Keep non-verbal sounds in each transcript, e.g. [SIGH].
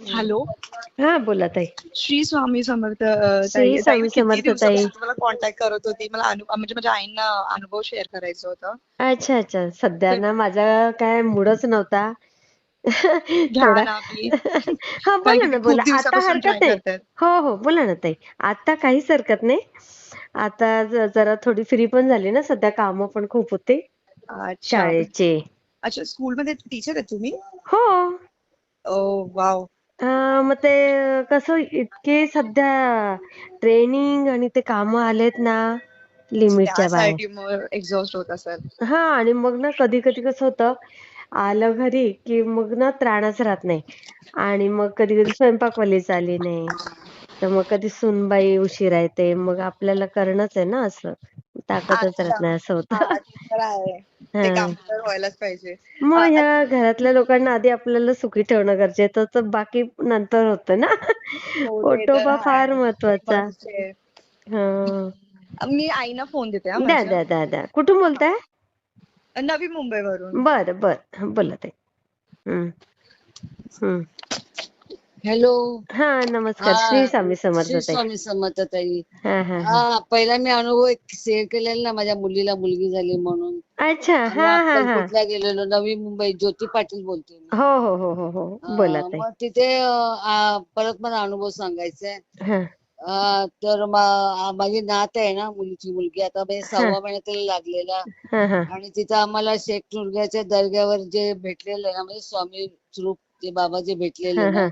Hello. हा बोला ताई. श्री स्वामी समर्थ श्री स्वामी समर्थ ताई. तुम्हाला कॉन्टॅक्ट करत होती? मला म्हणजे माझ्या आईंना अनुभव शेअर करायचं होतं. अच्छा अच्छा. सध्या ना माझा काय मूडच नव्हता. हा बोला ना बोला. आता हरकत नाही हो हो. बोला ना ताई. आता काहीच हरकत नाही. आता जरा थोडी फ्री पण झाली ना सध्या कामं पण खूप होते. शाळेचे. अच्छा स्कूलमध्ये टीचर आहे तुम्ही? हो. ओ वाव मग ते कसं इतके सध्या ट्रेनिंग आणि ते कामं आलेत ना लिमिटच्या बाहेर. त्यासाठी मग एक्झॉस्ट होत असेल. हा आणि मग ना कधी कधी कसं होतं आलं घरी की मग ना त्राणच राहत नाही. आणि मग कधी कधी स्वयंपाकवालीच आली नाही. तर मग कधी सुनबाई उशिरा येते. मग आपल्याला करणंच आहे ना असं. ताकदच राहत नाही असं हा होतं ते तर आहे. ते. काम तर व्हायलाच पाहिजे. मग ह्या घरातल्या लोकांना आधी आपल्याला सुखी ठेवणं गरजेचं होतं बाकी नंतर होतं ना? हो ते तर पोटोबा फार आहे. महत्त्वाचा. हा. मी आईना फोन देते हा द्या माझ्या. द्या द्या द्या. कुठून बोलताय? नवी मुंबईवरून. बर बर. बोला ते हम्म हम्म हॅलो. हा नमस्कार. श्री स्वामी समर्थ श्री ताई. स्वामी समर्थ ताई हा हा हा. हा पहिला मी अनुभव एक शेअर केलेला ना माझ्या मुलीला मुलगी झाली म्हणून. अच्छा. आम्ही हा हा अक्कलकोटला गेलेलो नवी मुंबई ज्योती पाटील बोलते मी. हो हो हो हो हो. बोला अं, ताई. मग तिथे अं, आ, परत मला अनुभव सांगायचा आहे. हा. अं, तर मा- माझी नात आहे ना मुलीची मुलगी. आता म्हणजे सहावा महिना तिला लागलेला. हा हा. आणि तिथं आम्हाला शेख नुरग्याच्या दर्ग्यावर जे भेटलेलं आहे ना म्हणजे स्वामी स्वरूप ते बाबा जे भेटलेले हा ना हा.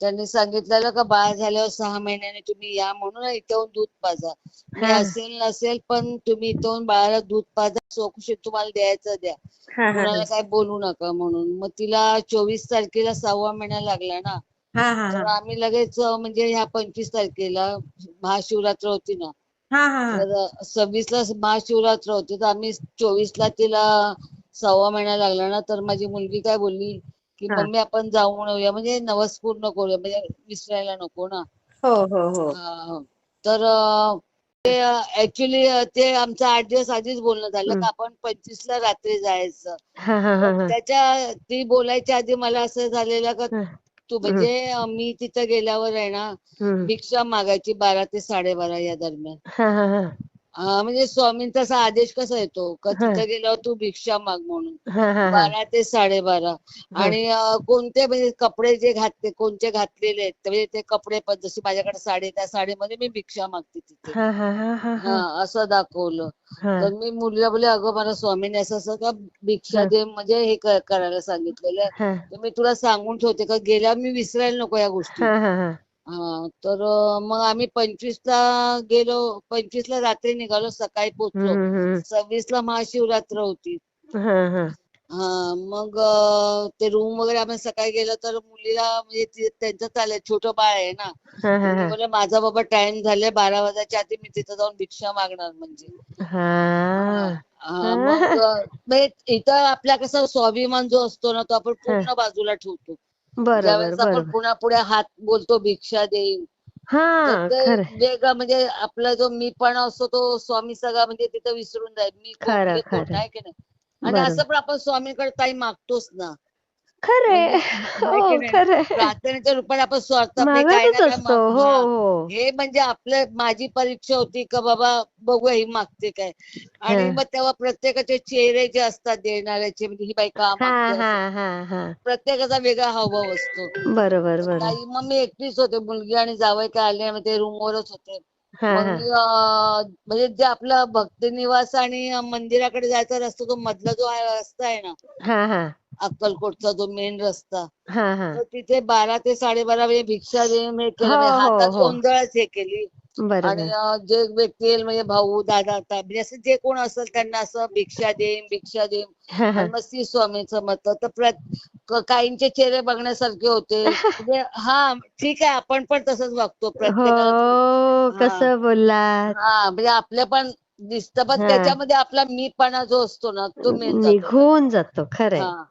त्यांनी सांगितलेलं का बाळ झाल्यावर सहा महिन्याने तुम्ही या म्हणून इथे दूध पाजा. मी. असेल नसेल पण तुम्ही इथे बाळाला दूध पाजा चौकशी तुम्हाला द्यायचं द्या. कोणाला काय बोलू नका म्हणून. मग तिला चोवीस तारखेला सहावा महिना लागला ना. तर आम्ही लगेच म्हणजे ह्या पंचवीस तारखेला महाशिवरात्र होती ना. हा हा हा. तर सव्वीस ला महाशिवरात्र होती. तर आम्ही चोवीस ला तिला सव्वा महिना लागला ना. तर माझी मुलगी काय बोलली? की हा. मम्मी आपण जाऊन येऊया म्हणजे नवस पूर्ण करूया म्हणजे विसरायला नको ना हो हो हो अं, तर अं, ते ऍक्च्युली ते आमचं आठ दिवस आधीच बोलणं झालं. का आपण पंचवीस ला रात्री जायचं हा हा हा हा त्याच्या ती बोलायच्या आधी मला असं झालेलं का हा. तू म्हणजे अं, मी तिथं गेल्यावर आहे ना हम्म. भिक्षा मागायची बारा ते साडेबारा या दरम्यान हा हा हा हा म्हणजे स्वामींचा असा आदेश कसा येतो? का. तिथं गेल्यावर तू भिक्षा माग म्हणून. बारा ते साडेबारा. आणि कोणते म्हणजे कपडे जे घातले कोणते घातलेले आहेत? म्हणजे ते कपडे पण जशी माझ्याकडे साडी त्या साडीमध्ये मी भिक्षा मागते तिथे. हा हा हा हा हा. असं दाखवलं. तर मी मुलीला बोलले अगं मला स्वामीने असं असं का भिक्षा. दे म्हणजे हे करायला सांगितलेलं तर मी तुला सांगून ठेवते का गेल्यावर मी विसरायला नको या गोष्टी. हा हा हा हा तर अं, मग आम्ही पंचवीस ला गेलो पंचवीस ला रात्री निघालो सकाळी पोहोचलो. सव्वीस ला महाशिवरात्र होती. हा हा. हा मग अं, ते रूम वगैरे आम्ही सकाळी गेलो तर मुलीला म्हणजे ती- त्यांचं चाललंय छोटं बाळ आहे ना. हा तर हा मी हा. बोलले माझा बाबा टाइम झाले बारा वाजायच्या आधी मी तिथं जाऊन भिक्षा मागणार म्हणजे. हा. हा, मग अं, म्हणजे इथं आपला कसा स्वाभिमान जो असतो ना तो आपण पूर्ण बाजूला ठेवतो. बरोबर ज्यावेळेस आपण बरोबर. पुन्हा हात बोलतो भिक्षा देईन तर हा ते खरं. वेगळं म्हणजे आपला जो मीपणा असतो तो स्वामी सगळा म्हणजे तिथं विसरून जाईल. मी कोण खरं कोण खरं. नाही की नाही? आणि बरोबर. असं पण आपण स्वामीकडे काही मागतोच ना. खरंय. म्हणजे [LAUGHS] हो खरंय. प्रार्थनेच्या रूपात आपण मागतच असतो. माग हो हा. हो म्हणजे आपलं माझी परीक्षा होती का बाबा बघूया ही मागते काय. आणि. मग तेव्हा प्रत्येकाचे चेहरे जे असतात देणाऱ्याचे म्हणजे ही बाई का हा मागते हा असं. हा हा. प्रत्येकाचा वेगळा हावभाव असतो. बरोबर ताई मग मी एकटीच होते मुलगी आणि जावई काय आले ते रूमवरच होते. म्हणजे जे आपला भक्ती निवास आणि मंदिराकडे जायचा रस्ता तो मधला जो रस्ता आहे ना अक्कलकोटचा जो मेन रस्ता. हा हा. तर तिथे बारा ते साडेबारा म्हणजे भिक्षा देऊन हे केलं. हो, म्हणजे हो, हातात हो. ओंजळच हे केली. आणि बरोबर अं, जे व्यक्ती येईल म्हणजे भाऊ दादा म्हणजे असं जे कोण असेल त्यांना असं भिक्षा देईन भिक्षा देईन. हा हा. आणि मग श्री स्वामीचं मत तर प्रत- क- काहींचे चेहरे बघण्यासारखे होते. [LAUGHS] म्हणजे हा ठीक आहे आपण पण तसंच वागतो प्रत्येकाला. हो हा. कसं बोललात. हा म्हणजे आपलं पण दिसतं. पण हा. त्याच्यामध्ये आपला मीपणा जो असतो ना तो मेन जातो. निघून जातो खरंय. हा.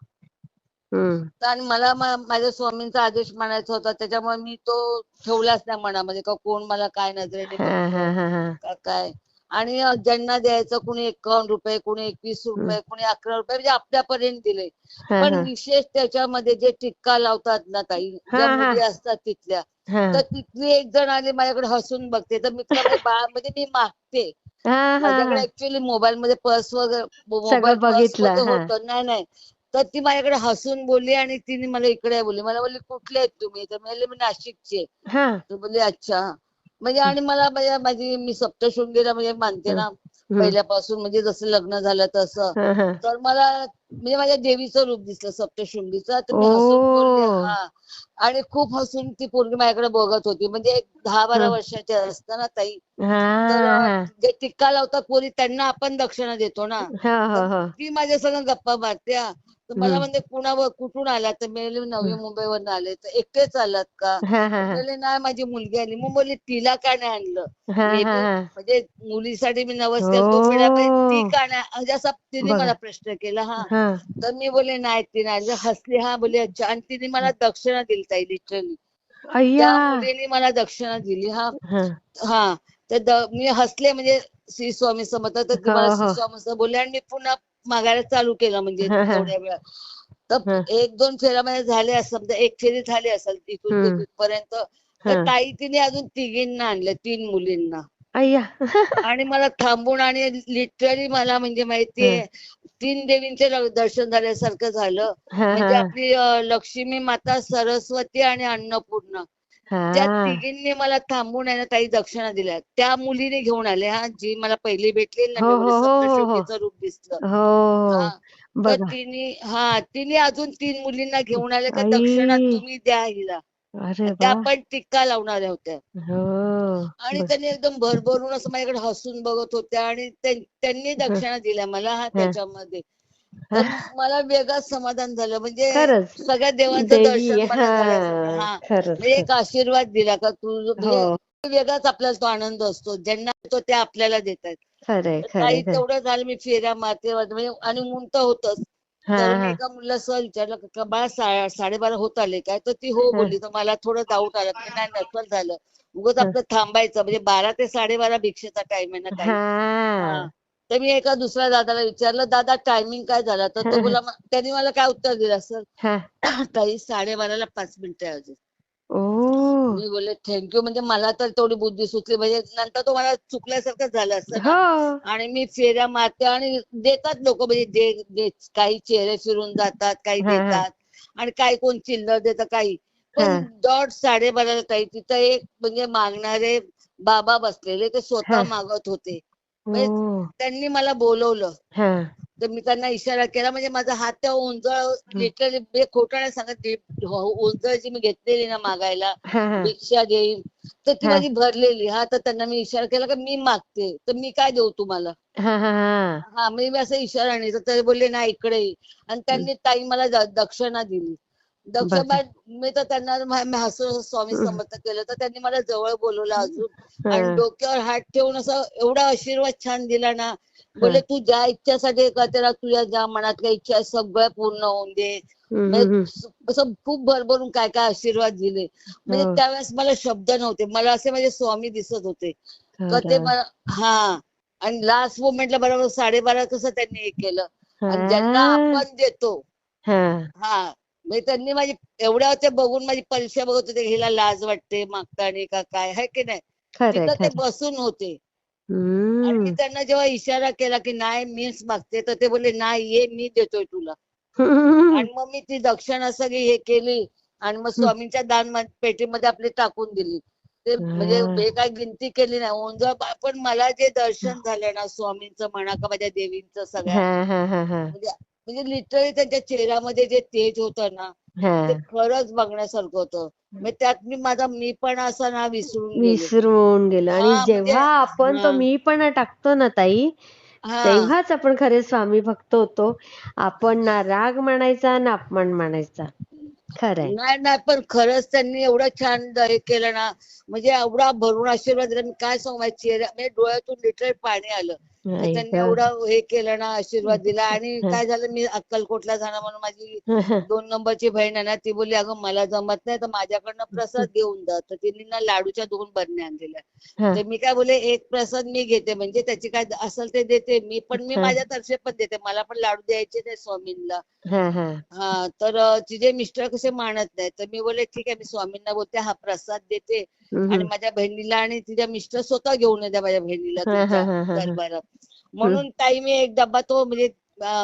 आणि मला माझ्या स्वामींचा आदेश मानायचा होता त्याच्यामुळे मी तो ठेवलाच नाही मनामध्ये का कोण मला काय नजरेने काय? आणि ज्यांना द्यायचं कुणी एकावन्न रुपये कुणी एकवीस रुपये कुणी अकरा रुपये म्हणजे आपल्यापर्यंत दिले. पण विशेष त्याच्यामध्ये जे टिक्का लावतात ना ताई. मुली असतात तिथल्या तर तिथली एक जण आली माझ्याकडे हसून बघते. तर मी तिला म्हणते, बाळा म्हणजे मी मागते. माझ्याकडे ऍक्च्युली मोबाईल मध्ये पर्स वगैरे मोबाईल बघितलं. होतं. नाही नाही. तर ती माझ्याकडे हसून बोलली आणि तिने मला इकडे बोलली. मला बोलली कुठले आहेत तुम्ही? तर म्हणले मी नाशिकची. हा. तर बोलली अच्छा. म्हणजे आणि मला म्हणजे माझी मी सप्तशृंगीला म्हणजे मानते ना. पहिल्यापासून म्हणजे जसं लग्न झालं तसं. हा हा. तर मला म्हणजे माझ्या देवीचं रूप दिसलं सप्तशृंगीचं. तर मी हसून बोलले ओ. हा. आणि खूप हसून ती पोरगी माझ्याकडे बघत होती. म्हणजे एक दहा बारा हं. वर्षाची असताना ताई. हा. तर हा जे टिक्का लावतात पोरी त्यांना आपण दक्षिणा देतो ना. हा हा हा. ती माझ्या संग गप्पा मारते मला हं. म्हणते कुणावर कुठून आलात? तर मी म्हणले, नवी मुंबईवरून आले. तर एकटेच आलात का? हा हा हा. म्हणले नाही माझी मुलगी आली. मग बोलली तिला का नाही आणलं? हा हा हा. म्हणजे मुलीसाठी मी नवस तो पिढ्या ती हो. का नाही म्हणजे असा तिने बघा. मला प्रश्न केला हा. हा. तर मी बोलले नाही तिने आणलं हसली हा बोलली अच्छा. आणि तिने मला दक्षिणा दिली ताई लिटरली अय्या. त्या मुलीने मला दक्षिणा दिली हा. हा. हा. तर द- मी हसले म्हणजे श्री स्वामी समर्थ तर ती मला हो, श्री हो. स्वामी समर्थ बोलले आणि मी पुन्हा मागायला चालू केलं म्हणजे. तेवढ्या वेळा. तर एक दोन फेऱ्या झाले असेल समजा एक फेरी झाली असेल तिथून. तिथपर्यंत. तर ताई तिने अजून तिघींना आणलं तीन मुलींना आणि मला थांबून आणि लिटरली मला म्हणजे माहितीये तीन देवींचे दर्शन झाल्यासारखं झालं म्हणजे आपली लक्ष्मी माता सरस्वती आणि अन्नपूर्णा त्या हा. तिघींनी मला थांबून आहे ना काही दक्षिणा दिल्या त्या मुलीने घेऊन आले हा जी मला पहिली भेटली ना हो, हो, हो, हो, हो. सप्तशृंगीचं रूप दिसलं. हो हा तर बघा. तिने हा तिने अजून तीन मुलींना घेऊन आले का आई. दक्षिणा तुम्ही द्या हिला. अरे त्या पण टिक्का लावणाऱ्या होत्या. हो आणि बघ. त्यांनी एकदम भरभरून असं माझ्याकडे हसून बघत होत्या आणि त्यां- त्यांनी दक्षिणा दिल्या मला हा. त्याच्यामध्ये. मला वेगळंच समाधान झालं. म्हणजे खरंच. सगळ्या देवांचं देवी दर्शन मला. हा हा. खरंच म्हणजे एक आशीर्वाद दिला का तू हो म्हणजे वेगळाच आपल्याला तो आनंद असतो. ज्यांना तो ते आपल्याला देतात खरंय काही खरंय. तेवढं झालं मी फेऱ्या मारते म्हणजे आणि ऊन तर होतच. हा तर मी हा. एका मुलीला सहज विचारलं का बाळा सा- साडेबारा होत आले काय? तर ती हो हा. बोलली तर मला थोडं डाऊट आला. की नाही नसल झालं. उगाच हा. आपलं थांबायचं. म्हणजे बारा ते साडेबारा भिक्षेचा टाइम आहे ना काही हा. हा. तर मी एका दुसऱ्या दादाला विचारलं दादा टायमिंग काय झाला? तर तो बोला "म- त्यांनी मला काय उत्तर दिलं असेल हा. [CLEARS THROAT] काही साडेबाराला पाच मिनिटं आहे मी बोलले थँक्यू म्हणजे मला तर तेवढी बुद्धी सुचली म्हणजे नंतर तो मला चुकल्यासारखं झालं असतं हो. आणि मी फेऱ्या मारते आणि देतात लोक म्हणजे जे काही चेहरे फिरून जातात काही. देतात आणि काही कोण चिल्लर देतात काही. पण दॉट साडेबाराला काही तिथं एक म्हणजे मागणारे बाबा बसलेले ते. स्वतः मागत होते. म्हणजे ओ त्यांनी मला बोलवलं. हा. तर मी त्यांना इशारा केला म्हणजे माझा हात त्या उंजळ लिटरली खोटं नाही सांगत ती उंजळ जी मी घेतलेली ना मागायला. हा हा. भिक्षा देईन तर ती हा. माझी भरलेली. हा तर त्यांना मी इशारा केला की मी मागते. तर मी काय देऊ तुम्हाला? हा हा हा. हा मी असं इशारा नाही. तर ते बोलले नाही इकडे. आणि त्यांनी ताई मला दक्षिणा दिली. दक्षिणा मी तर त्यांना स्वामी समर्थ केलं तर त्यांनी मला जवळ बोलवलं अजून. आणि. डोक्यावर हात ठेवून असं एवढा आशीर्वाद छान दिला ना. बोले तू ज्या इच्छासाठी करते तुझ्या ज्या मनातल्या इच्छा सगळ्या पूर्ण होऊन दे. म्हणजे असं खूप भरभरून काय काय आशीर्वाद दिले. म्हणजे. त्यावेळेस मला शब्द नव्हते. मला असे माझे स्वामी दिसत होते. का ते. मला हा. आणि लास्ट मोमेंटला बरोबर साडेबारा कसं त्यांनी हे केलं. आणि ज्यांना. आपण देतो. हा. म्हणजे त्यांनी माझी एवढ्या ते बघून माझी परीक्षा बघत होते हिला लाज वाटते मागताना का काय आहे की नाही? तिथं ते बसून होते. आणि मी त्यांना जेव्हा इशारा केला की नाही मीच मागते तर ते बोलले नाही ये मी देतोय तुला. आणि मग मी ती दक्षिणा सगळी हे केली आणि मग स्वामींच्या दान पेटीमध्ये आपली टाकून दिली. ते म्हणजे हा. हे काय गिनती केली नाही. ओंजळ बा- पण मला जे दर्शन झालं ना स्वामींचं म्हणा का माझ्या देवींचं सगळ्या हा हा हा हा. म्हणजे म्हणजे लिटरली त्यांच्या चेहऱ्यामध्ये जे तेज होतं ना ते खरंच बघण्यासारखं होतं. म्हणजे त्यात मी माझा मी पण असा ना विसरून गेले. विसरून गेलो. आणि म्हणजे- जेव्हा आपण तो हा. मीपणा टाकतो ना ताई तेव्हाच आपण खरे स्वामी भक्त होतो. आपण ना राग मानायचा ना अपमान मानायचा खरंय. नाही नाही पण खरंच त्यांनी एवढं छान हे केलं ना म्हणजे एवढा भरून आशीर्वाद दिला. मी काय सांगू चेहऱ्या म्हणजे डोळ्यातून लिटरली पाणी आलं. त्यांनी. एवढं हे केलं ना आशीर्वाद दिला आणि. काय झालं मी अक्कलकोटला जाणार म्हणून माझी. दोन नंबरची बहीण आहे ना ती बोलली अगं मला जमत नाही तर माझ्याकडनं प्रसाद घेऊन जा तर तिने ना लाडूच्या दोन बरण्या आणलेल्या. तर मी काय बोले एक प्रसाद मी घेते म्हणजे त्याची काय असेल ते देते मी पण मी हा. माझ्यातर्फे पण देते मला पण लाडू द्यायचे नाही स्वामींना हा तर तिचे मिस्टर कसे मानत नाही तर मी बोले ठीक आहे मी स्वामींना बोलते हा प्रसाद देते आणि माझ्या बहिणीला आणि तिच्या मिस्टर स्वतः घेऊन येत्या माझ्या बहिणीला. दरबारात म्हणून ताई मी एक डब्बा तो म्हणजे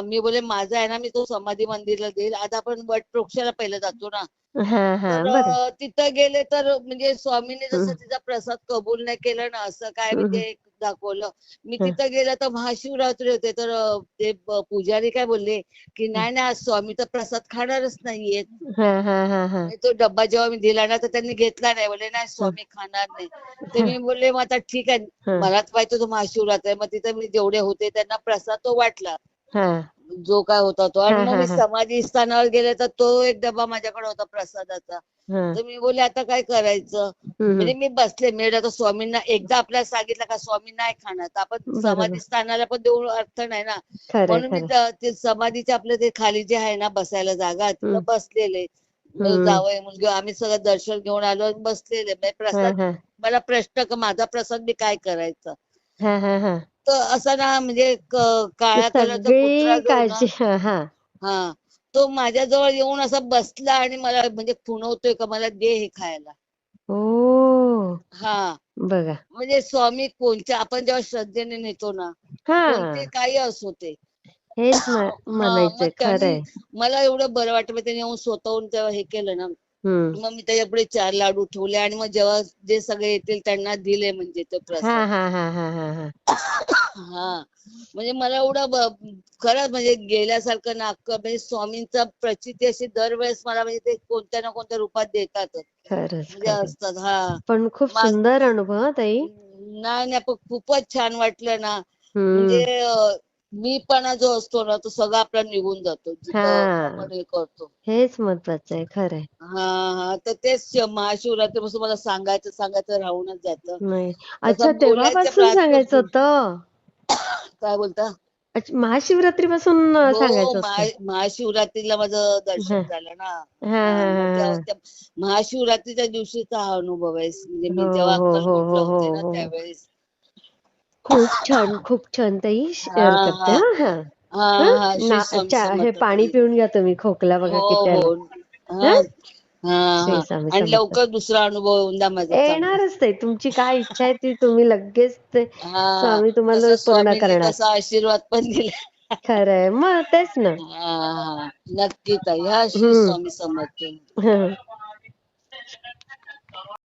मी बोले माझा आहे ना मी तो समाधी मंदिरला देईल आता आपण वट वृक्षाला पहिलं जातो ना हा हा तर तिथं गेले तर म्हणजे स्वामीने जसं. तिचा प्रसाद कबूल नाही केलं ना असं काय. म्हणजे दाखवलं. मी. तिथं गेलं तर महाशिवरात्री होते. तर ते पुजारी काय बोलले की नाही ना स्वामी तर प्रसाद खाणारच नाहीये तो डब्बा जेव्हा मी दिला ना तर त्यांनी घेतला नाही. बोलले नाही स्वामी खाणार नाही. तर मी बोलले मग आता ठीक आहे. मला माहिती होतं महाशिवरात्र. आहे. मग तिथं मी जेवढे होते त्यांना प्रसाद तो वाटला. जो काय होता तो. आणि मग मी. समाधी स्थानावर गेले तर तो एक डब्बा माझ्याकडे होता प्रसादाचा. तर मी बोलले आता काय करायचं? म्हणजे मी बसले मी आता स्वामींना एकदा आपल्याला सांगितलं का स्वामी नाही खाणार तर आपण. समाधी स्थानाला पण देऊ अर्थ नाही ना. म्हणून मी त- समाधीचे आपलं ते खाली जे आहे ना बसायला जागा तिथं. बसलेले. जावई मुलगी आम्ही सगळं दर्शन घेऊन आलो आणि बसलेले. म्हणजे प्रसाद मला प्रश्न माझा प्रसाद मी काय करायचं? असं ना म्हणजे काळ्या कलरचा हा हा. हा तो माझ्याजवळ येऊन असा बसला आणि मला म्हणजे खुणवतोय का मला दे हे खायला. हा. बघा. म्हणजे स्वामी कोणत्या आपण जेव्हा श्रद्धेने नेतो ना हा. कोणते काही असो ते. मला एवढं बरं वाटलं त्यांनी येऊन स्वतःहून तेव्हा हे केलं ना. हम्म. मग मी त्याच्यापुढे चार लाडू ठेवले आणि मग जेव्हा जे सगळे येतील त्यांना दिले म्हणजे ते हा प्रसाद. हा हा हा हा हा हा. म्हणजे मला एवढं ब- खरंच म्हणजे गेल्यासारखं ना अख्खं म्हणजे स्वामींचा प्रचिती अशी दरवेळेस मला म्हणजे ते कोणत्या ना कोणत्या रूपात देतातच. खरंच म्हणजे खरंच. असतात हा. पण खूप मा- सुंदर अनुभव हं ताई. नाही नाही पण खूपच छान वाटलं ना. हम्म. म्हणजे अं, मीपणा जो असतो ना तो सगळा आपला निघून जातो. जिथं हा. आपण हे करतो. हेच महत्वाचं आहे खरंय. हा हा. तर तेच महाशिवरात्रीपासून मला सांगायचं सांगायचं राहूनच जातं. नाही. अच्छा बोलायचं तेव्हापासून सांगायचं होतं. होतं? काय बोलता? अच्छा महाशिवरात्रीपासून अं, हो सांगायचं महा- महाशिवरात्रीला माझं दर्शन. झालं ना. हा हा, हा मग हा. तेव्हा त्या महाशिवरात्रीच्या दिवशीचा हा अनुभव आहे. म्हणजे मी हो, जेव्हा हो, हो, अक्कलकोटला हो, होते ना हो. त्यावेळेस. खूप छान खूप छान ताई शेअर हा, करते हा. हा हा हा हं? हा श्री ना- स्वामी चा- हे समर्थ पाणी. पिऊन घ्या तुम्ही खोकला बघा हो किती आला हो हा हं? हा श्री हा स्वामी आणि समर्थ लवकर दुसरा अनुभव येऊन द्या माझा चांगला येणारच ताई तुमची काय इच्छा आहे ती तुम्ही लगेच ते हा स्वामी तुम्हाला तसं पूर्ण स्वामींनी करणार तसा आशीर्वाद पण दिला खरंय मग तेच ना हा हा नक्की ताई हा श्री हम्म. स्वामी समर्थ हं.